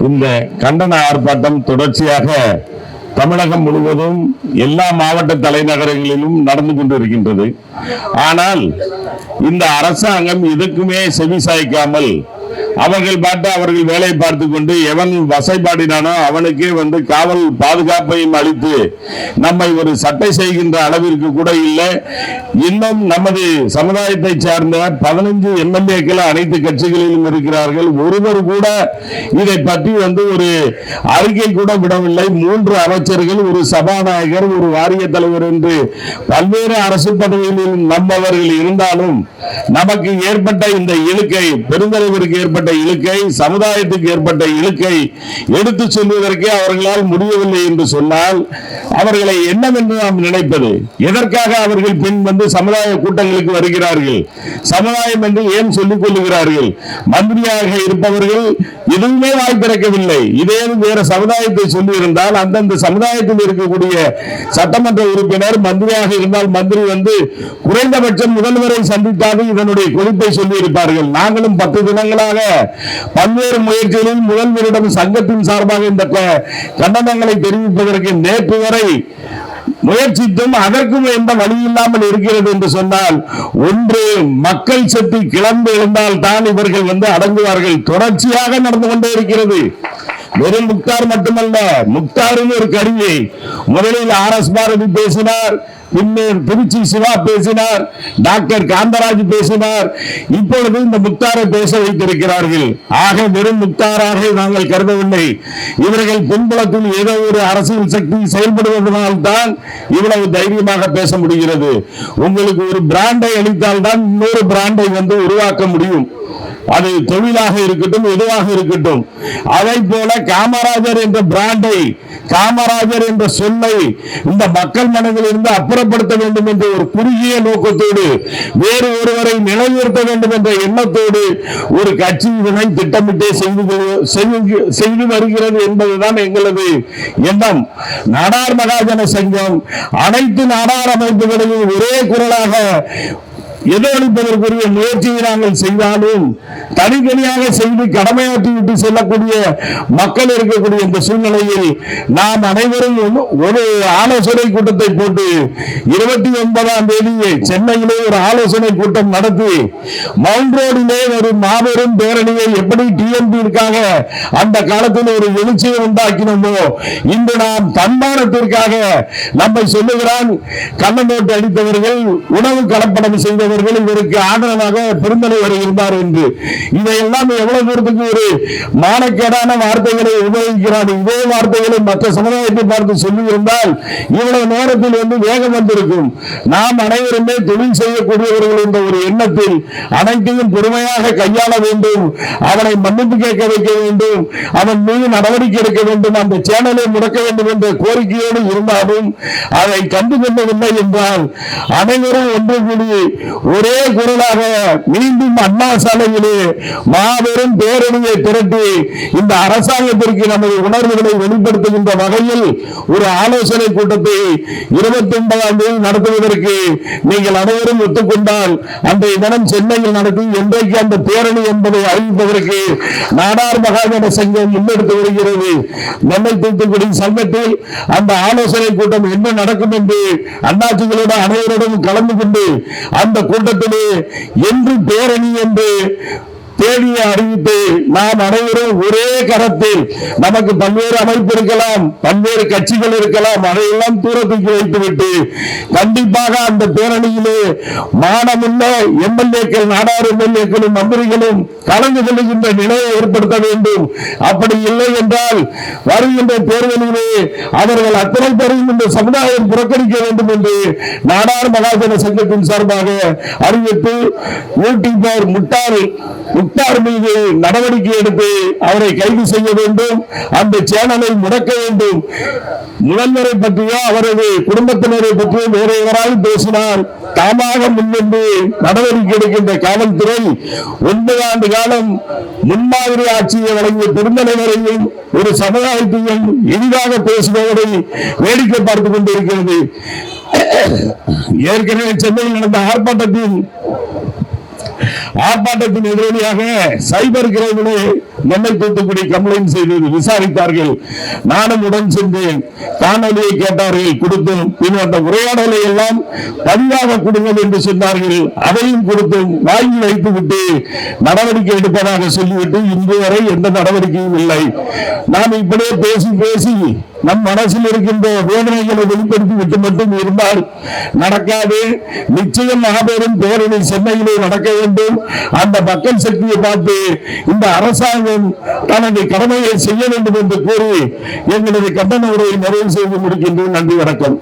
இந்த கண்டன ஆர்ப்பாட்டம் தொடர்ச்சியாக தமிழகம் முழுவதும் எல்லா மாவட்ட தலைநகரங்களிலும் நடந்து கொண்டிருக்கின்றது. ஆனால் இந்த அரசாங்கம் எதுக்குமே செவி சாய்க்காமல் அவர்கள் பாட்டு அவர்கள் வேலையை பார்த்து கொண்டு எவன் வசைபாடினானோ அவனுக்கே வந்து காவல் பாதுகாப்பையும் அளித்து நம்மை ஒரு சட்டை செய்கின்ற அளவிற்கு கூட இல்லை. இன்னும் நமது சமுதாயத்தை சார்ந்த பதினஞ்சு எம்எல்ஏக்கள் அனைத்து கட்சிகளிலும் இருக்கிறார்கள். ஒருவர் கூட இதை பற்றி வந்து ஒரு அறிக்கை கூட விடவில்லை. மூன்று அமைச்சர்கள் ஒரு சபாநாயகர் ஒரு வாரிய தலைவர் என்று பல்வேறு அரசு பதவிகளில் நம்மவர்கள் இருந்தாலும் நமக்கு ஏற்பட்ட இந்த இழுக்கை பெருந்தலைவருக்கு ஏற்பட்ட ஏற்பட்ட இழுக்கை சமுதாயத்துக்கு ஏற்பட்ட இழுக்கை எடுத்து சொல்வதற்கே அவர்களால் முடியவில்லை என்று சொன்னால் அவர்களை என்னவென்று நாம் நினைப்பது. எதற்காக அவர்கள் பின் வந்து சமுதாய கூட்டங்களுக்கு வருகிறார்கள்? சமுதாயம் என்று ஏன் சொல்லிக் கொள்ளுகிறார்கள்? மந்திரியாக இருப்பவர்கள் எதுவுமே வாய்ப்பிறக்கவில்லை இதே வேற சமுதாயத்தை சொல்லியிருந்தால் அந்தந்த சமுதாயத்தில் இருக்கக்கூடிய சட்டமன்ற உறுப்பினர் மந்திரியாக இருந்தால் மந்திரி வந்து குறைந்தபட்சம் முதல்வரை சந்தித்தாக இதனுடைய கொதிப்பை சொல்லியிருப்பார்கள். நாங்களும் பத்து தினங்களாக பல்வேறு முயற்சிகளில் முதல்வரிடம் சங்கத்தின் சார்பாக இந்த கண்டனங்களை தெரிவிப்பதற்கு நேற்று வரை முயற்சித்தும் அதற்கும் எந்த வழி இல்லாமல் இருக்கிறது என்று சொன்னால் ஒன்று மக்கள் சக்தி கிளம்பி இருந்தால் தான் இவர்கள் வந்து அடங்குவார்கள். தொடர்ச்சியாக நடந்து கொண்டே இருக்கிறது. வெறும் முக்தார் மட்டுமல்ல முக்தாரும் ஒரு கருவி. முதலில் ஆர் எஸ் பாரதி பேசினார். பின்னர் திருச்சி சிவா பேசினார் டாக்டர் காந்தராஜ் பேசினார். இப்பொழுது இந்த முக்தாரை பேச வைத்திருக்கிறார்கள். ஆக வெறும் முக்தாராக நாங்கள் கருதவில்லை. இவர்கள் பின்புலத்தில் ஏதோ ஒரு அரசியல் சக்தி செயல்படுவதனால் தான் இவ்வளவு தைரியமாக பேச முடிகிறது. உங்களுக்கு ஒரு பிராண்டை அளித்தால் தான் இன்னொரு பிராண்டை வந்து உருவாக்க முடியும். அது தொழிலாக இருக்கட்டும் எதுவாக இருக்கட்டும். அதை போல காமராஜர் என்ற பிராண்டை காமராஜர் என்ற சொல்லை இந்த மக்கள் மனதில் இருந்து அப்புறப்படுத்த வேண்டும் என்ற ஒரு குறுகிய நோக்கத்தோடு வேறு ஒருவரை நிலைநிறுத்த வேண்டும் என்ற எண்ணத்தோடு ஒரு கட்சி இதனை திட்டமிட்டே செய்து செய்து- வருகிறது என்பதுதான் எங்களது எண்ணம். நாடார் மகாஜன சங்கம் அனைத்து நாடார் அமைப்புகளையும் ஒரே குரலாக எதிரொலிப்பதற்குரிய முயற்சியை நாங்கள் செய்தாலும் தனித்தனியாக செய்து கடமையாற்றி விட்டு செல்லக்கூடிய மக்கள் இருக்கக்கூடிய இந்த சூழ்நிலையில் நாம் அனைவரும் ஒரு- ஆலோசனை கூட்டத்தை போட்டு இருபத்தி ஒன்பதாம் தேதி சென்னையிலே ஒரு ஆலோசனை கூட்டம் நடத்தி மவுண்ட் ரோடிலே ஒரு மாபெரும் பேரணியை எப்படி டிஎம்பிற்காக அந்த காலத்தில் ஒரு எழுச்சியை உண்டாக்கினோமோ இன்று நாம் தன்மானத்திற்காக நம்மை சொல்லுகிறான் கண்ணநோட்டு அடித்தவர்கள் உணவு கலப்படம் செய்தவர்கள் இவருக்கு ஆதரவாக பெருந்தலைவர் இருந்தார் என்று. இதையெல்லாம் எவ்வளவு தூரத்துக்கு ஒரு மானக்கேடான வார்த்தைகளை உபயோகிக்கிறார். இதே வார்த்தைகளை மற்ற சமுதாயத்தை பார்த்து சொல்லியிருந்தால் இவ்வளவு நேரத்தில் வந்து வேகம் வந்திருக்கும். நாம் அனைவருமே தொழில் செய்யக்கூடியவர்கள் என்ற ஒரு எண்ணத்தில் அனைத்தையும் பொறுமையாக கையாள வேண்டும். அவனை மன்னிப்பு கேட்க வைக்க வேண்டும். அவன் மீது நடவடிக்கை எடுக்க வேண்டும். அந்த சேனலை முடக்க வேண்டும் என்ற கோரிக்கையோடு இருந்தாலும் அதை கண்டு கொள்ளவில்லை என்றால் அனைவரும் ஒன்று கூடி ஒரே குரலாக மீண்டும் அண்ணா சாலையிலே மாபெரும் பேரணியை திரட்டி இந்த அரசாங்கத்திற்கு நமது உணர்வுகளை வெளிப்படுத்துகின்ற வகையில் ஒரு ஆலோசனை கூட்டத்தை இருபத்தி ஒன்பதாம் தேதி நடத்துவதற்கு நீங்கள் அனைவரும் ஒத்துக்கொண்டால் அன்றைய தினம் சென்னையில் நடத்தி என்றைக்கு அந்த பேரணி என்பதை அறிவிப்பதற்கு நாடார் மகாஜன சங்கம் முன்னெடுத்து வருகிறது. நெல்லை தூத்துக்குடி சங்கத்தில் அந்த ஆலோசனை கூட்டம் என்ன நடக்கும் என்று அண்ணாச்சிகளோட அனைவரோடும் கலந்து கொண்டு அந்த கூட்டத்திலே என்று பேரணி என்று தேதியை அறிவித்து நாம் அனைவரும் ஒரே கரத்தில் நமக்கு பல்வேறு அமைப்பு இருக்கலாம் பல்வேறு கட்சிகள் இருக்கலாம் அதையெல்லாம் தூரத்துக்கு வைத்துவிட்டு கண்டிப்பாக அந்த பேரணியிலே மானமுள்ள எம்எல்ஏக்கள் நாடார் எம்எல்ஏக்களும் மந்திரிகளும் கலந்து கொள்ளுகின்ற நிலையை ஏற்படுத்த வேண்டும். அப்படி இல்லை என்றால் வருகின்ற தேர்தலிலே அவர்கள் அத்தனை பேரையும் இந்த சமுதாயம் புறக்கணிக்க வேண்டும் என்று நாடார் மகாஜன சங்கத்தின் சார்பாக அறிவித்து யூடியூபர் முட்டாள் முக்தார் மீது நடவடிக்கை எடுத்து அவரை கைது செய்ய வேண்டும். அந்த சேனலை முடக்க வேண்டும். முதல்வரை பற்றியோ அவரது குடும்பத்தினரை பற்றியோ வேறு எவராவது பேசினார் தாமாக முன்வந்து நடவடிக்கை எடுக்கின்ற காவல்துறை ஒன்பது ஆண்டு காலம் முன்மாதிரி ஆட்சியை வழங்கிய பெருந்தலைவரையும் ஒரு சமுதாயத்தையும் எளிதாக பேசுபவரை வேடிக்கை பார்த்துக் கொண்டிருக்கிறது. ஏற்கனவே சென்னையில் நடந்த ஆர்ப்பாட்டத்தில் ஆர்ப்பாட்டத்தின் எதிரொலியாக சைபர் கிரைமிலே நெல்லை தூத்துக்குடி கம்ப்ளைண்ட் செய்து விசாரித்தார்கள். நானும் உடன் சென்றேன். காணொலியை கேட்டார்கள். கொடுத்தோம் பின் அந்த உரையாடலை எல்லாம் பதிவாக கொடுங்கள் என்று சொன்னார்கள். அதையும் கொடுத்தோம் வாங்கி வைத்துவிட்டு நடவடிக்கை எடுப்பதாக சொல்லிவிட்டு இன்று வரை எந்த நடவடிக்கையும் இல்லை. நாம் இப்படியே பேசி பேசி நம் மனசில் இருக்கின்ற வேதனைகளை வெளிப்படுத்தி விட்டு மட்டும் இருந்தால் நடக்காது. நிச்சயம் மாபெரும் பேரணி சென்னையிலே நடக்க வேண்டும். அந்த மக்கள் சக்தியை பார்த்து இந்த அரசாங்கம் தனது கடமையை செய்ய வேண்டும் என்று கூறி எங்களது கண்டன உரையை நிறைவு செய்து முடிக்கின்றோம். நன்றி வணக்கம்.